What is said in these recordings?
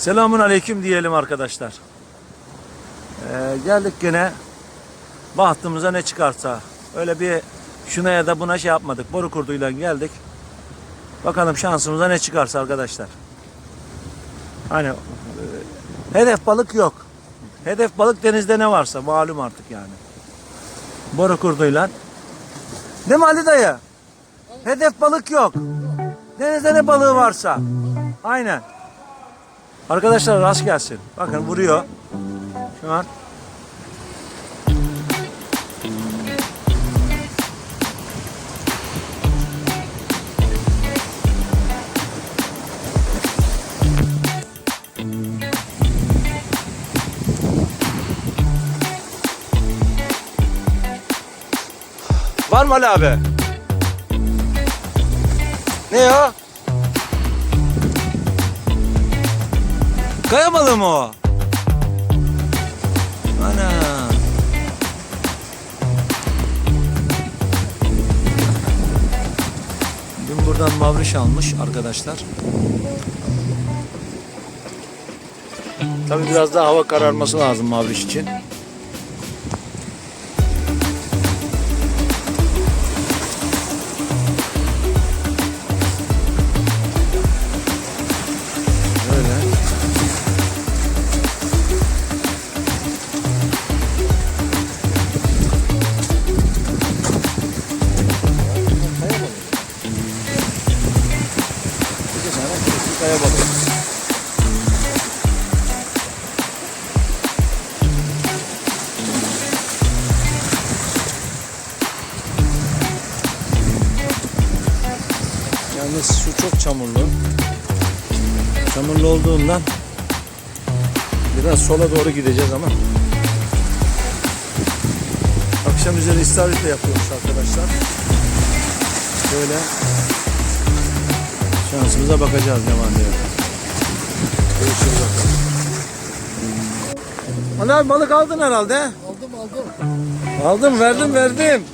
Selamun aleyküm diyelim arkadaşlar. Ee, geldik gene bahtımıza ne çıkarsa. Öyle bir şuna ya da buna şey yapmadık. Boru kurduyla geldik. Bakalım şansımıza ne çıkarsa arkadaşlar. Hani e, hedef balık yok. Hedef balık denizde ne varsa malum artık yani. Boru kurduyla. Değil mi Ali dayı? Hedef balık yok. Denizde ne balığı varsa. Aynen. Arkadaşlar rast gelsin. Bakın vuruyor. Şu an. Var mı Ali abi? Ne o? Kaya mı o? Ana. Dün buradan mavriş almış arkadaşlar. Tabii biraz daha hava kararması lazım mavriş için. Çok çamurlu. Çamurlu olduğundan biraz sola doğru gideceğiz ama akşam üzeri istavritle yapıyormuş arkadaşlar. Böyle şansımıza bakacağız ne var ne yok. Görüşürüz bakalım. Ali abi balık aldın herhalde. Aldım aldım. Aldım verdim verdim.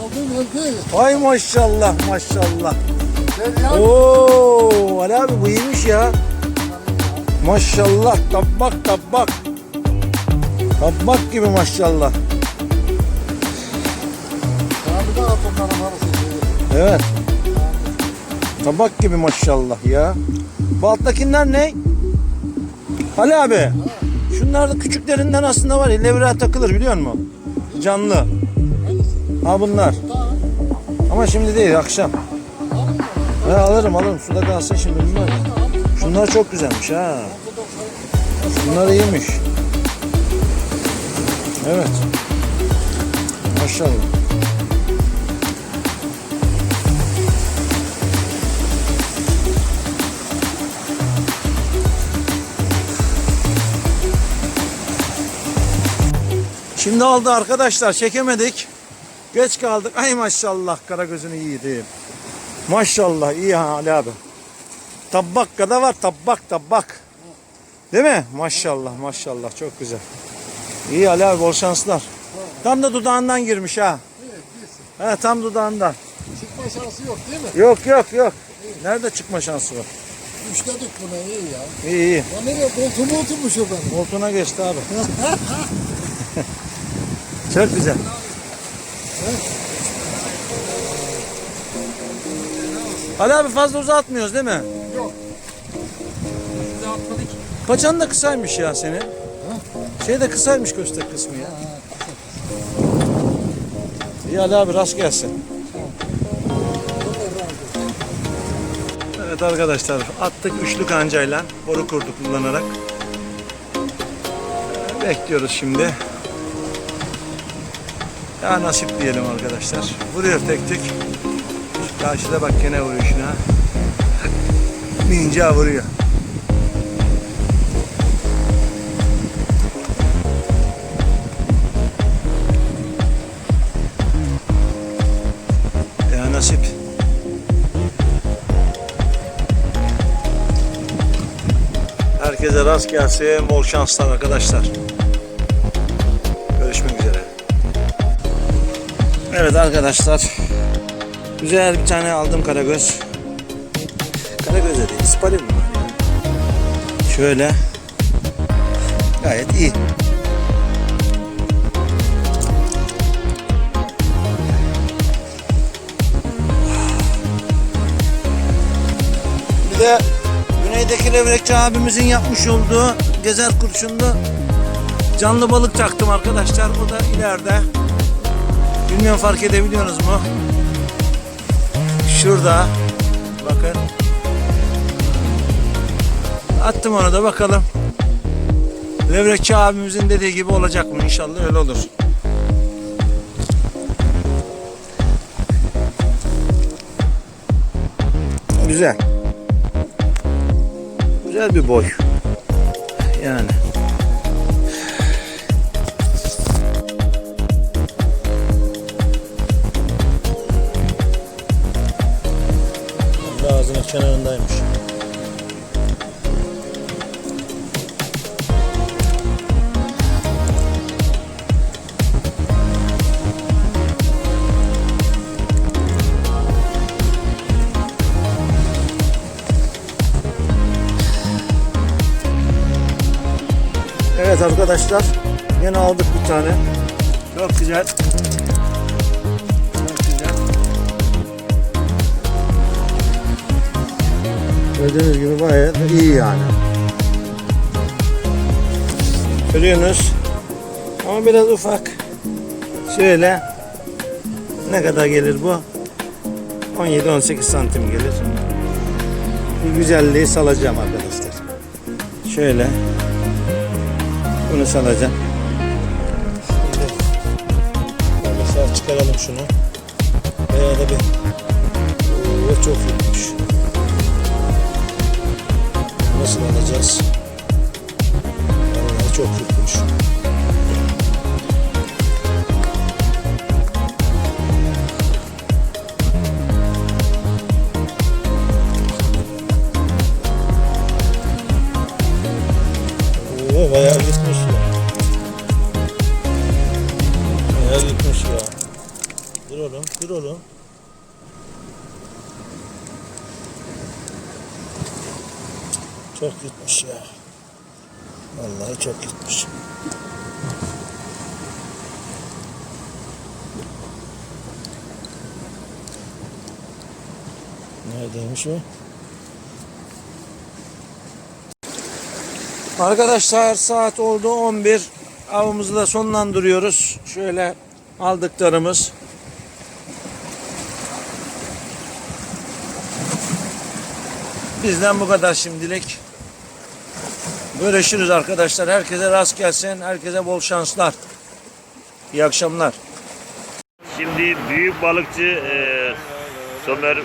Aldım aldım. Ay maşallah maşallah. Oo Ali abi bu iyiymiş ya. Maşallah tabak tabak. Tabak gibi maşallah. Evet. Tabak gibi maşallah ya. Bu alttakiler ne? Ali abi. Şunlar da küçüklerinden aslında var ya levreğe takılır biliyor musun? Canlı. Ha bunlar. Ama şimdi değil akşam. Ben alırım alırım suda kalsın şimdi bunlar. Şunlar çok güzelmiş ha. Şunlar iyiymiş. Evet. Maşallah. Şimdi aldı arkadaşlar çekemedik. Geç kaldık. Ay maşallah kara gözünü yiyeyim. Maşallah iyi ha Ali abi. Tabak kadar var tabak tabak. Değil mi? Maşallah maşallah çok güzel. İyi Ali abi bol şanslar. Tam da dudağından girmiş ha. Evet. He tam dudağından. Çıkma şansı yok değil mi? Yok yok yok. Nerede çıkma şansı var? Üçledik buna iyi ya. İyi iyi. Ya nereye koltuğuma oturmuş o benim. Koltuğuna geçti abi. Çok güzel. Ali abi fazla uzatmıyoruz değil mi? Yok. Paçan da kısaymış ya senin. Şey de kısaymış göster kısmı ya. İyi Ali abi rast gelsin. Evet arkadaşlar attık üçlü kancayla boru kurduk kullanarak. Bekliyoruz şimdi. Ya nasip diyelim arkadaşlar. Vuruyor tek tek. Karşıda bak gene vuruyor şuna. Ninja vuruyor. Ya. Herkese rast gelsin. Bol şanslar arkadaşlar. Görüşmek üzere. Evet arkadaşlar. Güzel bir tane aldım karagöz. Karagöz de değil. Ya? Şöyle. Gayet iyi. Bir de güneydeki levrekçi abimizin yapmış olduğu gezer kurşunlu canlı balık taktım arkadaşlar. Bu da ileride. Bilmiyorum fark edebiliyorsunuz mu? Şurada. Bakın. Attım onu da bakalım. Levrekçi abimizin dediği gibi olacak mı? İnşallah öyle olur. Güzel. Güzel bir boy. Yani. Kenarındaymış. Evet arkadaşlar yine aldık bir tane. Çok güzel. Gördüğünüz gibi bayağı iyi yani. Görüyorsunuz. Ama biraz ufak. Şöyle ne kadar gelir bu? 17-18 santim gelir. Bir güzelliği salacağım arkadaşlar. Şöyle bunu salacağım. Şimdi mesela çıkaralım şunu. Bayağı da bir Oo, çok yutmuş. Nasıl alacağız? Vallahi çok yutmuş. Çok yutmuş ya. Vallahi çok yutmuş. Neredeymiş o? Arkadaşlar saat oldu 11. Avımızı da sonlandırıyoruz. Şöyle aldıklarımız. Bizden bu kadar şimdilik. Görüşürüz arkadaşlar. Herkese rast gelsin. Herkese bol şanslar. İyi akşamlar. Şimdi büyük balıkçı e, Somer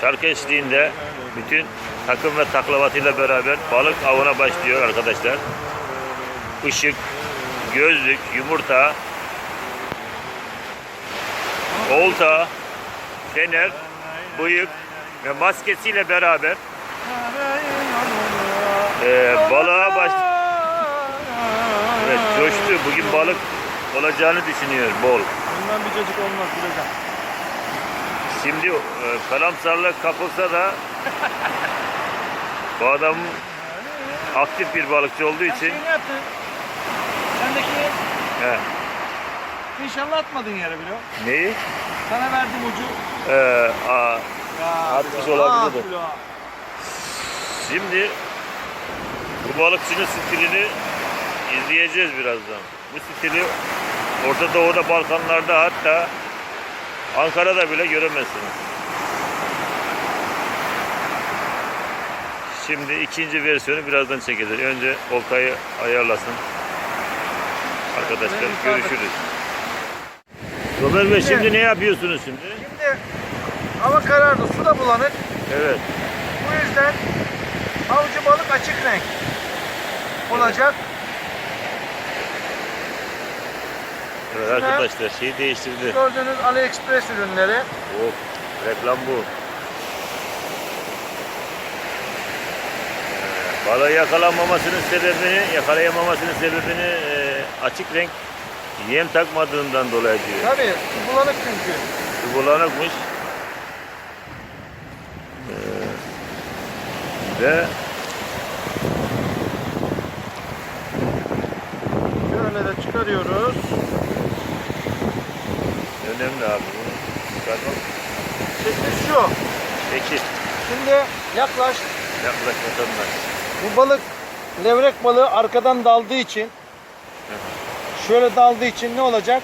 şarkı eşliğinde bütün takım ve taklavatıyla beraber balık avına başlıyor arkadaşlar. Işık, gözlük, yumurta, olta, fener, bıyık ve maskesiyle beraber e, balığa baş... Evet coştu. Bugün balık olacağını düşünüyor bol. Bundan bir çocuk olmaz bileceksin. Şimdi e, karamsarlık kapılsa da bu adam aktif bir balıkçı olduğu Sen için şeyini yaptın. Sendeki he, inşallah atmadın yere bile. neyi? Sana verdim ucu. E, a, Ya, Atmış olabilir de. Şimdi bu balıkçının stilini izleyeceğiz birazdan. Bu stili Orta Doğu'da, Balkanlarda hatta Ankara'da bile göremezsiniz. Şimdi ikinci versiyonu birazdan çekeceğiz. Önce oltayı ayarlasın. Arkadaşlar görüşürüz. Robert Bey şimdi ne yapıyorsunuz şimdi? Şimdi hava karardı. Su da bulanık. Evet. Bu yüzden avcı balık açık renk olacak. Evet arkadaşlar şeyi değiştirdi. Gördüğünüz AliExpress ürünleri. Oh, reklam bu. Ee, balığı yakalanmamasının sebebini, yakalayamamasının sebebini e, açık renk yem takmadığından dolayı diyor. Tabii, bulanık çünkü. Su bulanıkmış. Ee, ve şöyle de çıkarıyoruz. Önemli abi. Şekli şu. Peki. Şimdi yaklaş. Yaklaş vatandaş. Bu balık levrek balığı arkadan daldığı için şöyle daldığı için ne olacak?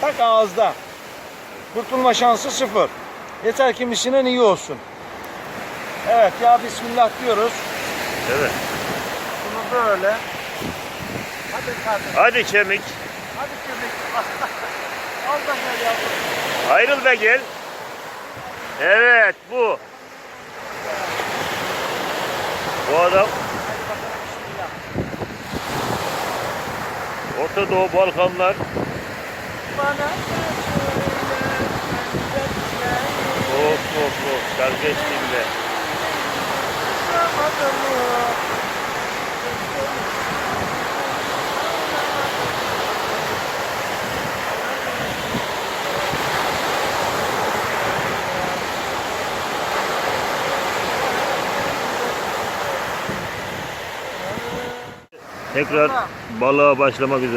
Tak ağızda. Kurtulma şansı sıfır. Yeter ki misinen iyi olsun. Evet ya bismillah diyoruz. Evet. Bunu böyle. Hadi kardeşim. Hadi kemik. Hadi köpek. Ayrıl ve gel. Evet bu. Bu adam Orta Doğu Balkanlar Bana Of of of şarkı eşliğinde. Tekrar balığa başlamak üzere.